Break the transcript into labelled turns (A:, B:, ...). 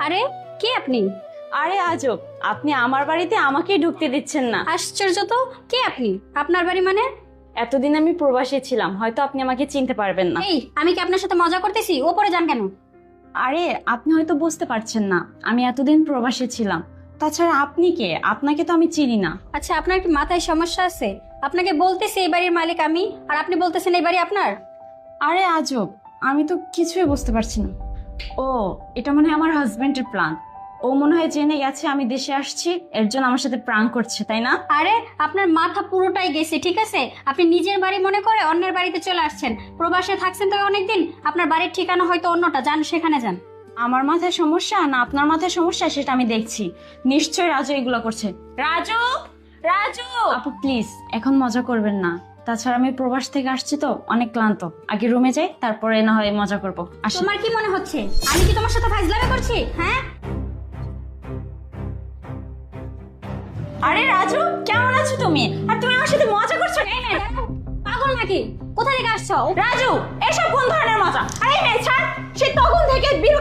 A: আরে কে আপনি?
B: আরে আজব আপনি আমার বাড়িতে আমাকেই ঢুকতে দিচ্ছেন না।
A: আশ্চর্য তো কে আপনি? আপনার বাড়ি মানে?
B: এতদিন আমি প্রবাসী ছিলাম হয়তো আপনি আমাকে চিনতে পারবেন না।
A: এই আমি কি আপনার সাথে মজা করতেছি? ওপরে যান কেন?
B: আরে আপনি হয়তো বুঝতে পারছেন না আমি এতদিন প্রবাসী ছিলাম। তাছাড়া আপনি কে? আপনাকে তো আমি চিনি না।
A: আচ্ছা আপনার কি মাথায় সমস্যা আছে? আপনাকে বলতেছি এই বাড়ির মালিক আমি আর আপনি বলতেছেন এই বাড়ি আপনার?
B: আরে আজব আমি তো কিছুই বুঝতে পারছি না। ও এটা মনে হয় আমার হাজবেন্ডের প্ল্যান ও মনে হয় জেনে গেছে আমি দেশে আসছি এর জন্য আমার সাথে প্রাণ করছে তাই না?
A: আরে আপনার মাথা পুরোটাই গেছে ঠিক আছে? আপনি নিজের বাড়ি মনে করে অন্যের বাড়িতে চলে আসছেন। প্রবাসে থাকছেন তো অনেকদিন আপনার বাড়ির ঠিকানা হয়তো অন্যটা যান সেখানে যান।
B: আমার মাথায় সমস্যা না আপনার মাথায় সমস্যা সেটা আমি দেখছি। নিশ্চয়ই রাজু এগুলো করছে। রাজু! রাজু! আপু প্লিজ এখন মজা করবেন না। তাছাড়া আমি প্রবাস থেকে আসছি তো অনেক ক্লান্ত। আগে রুমে যাই তারপরে না হয় মজা করব। আসি।
A: তোমার কি মনে হচ্ছে? আমি কি তোমার সাথে ফাইজলামি করছি? হ্যাঁ?
B: আরে রাজু কেমন আছো তুমি? আর তুমি আমার সাথে মজা করছ
A: এই না, পাগল নাকি? কোথা থেকে আসছো?
B: রাজু এসব কোন ধরনের মজা?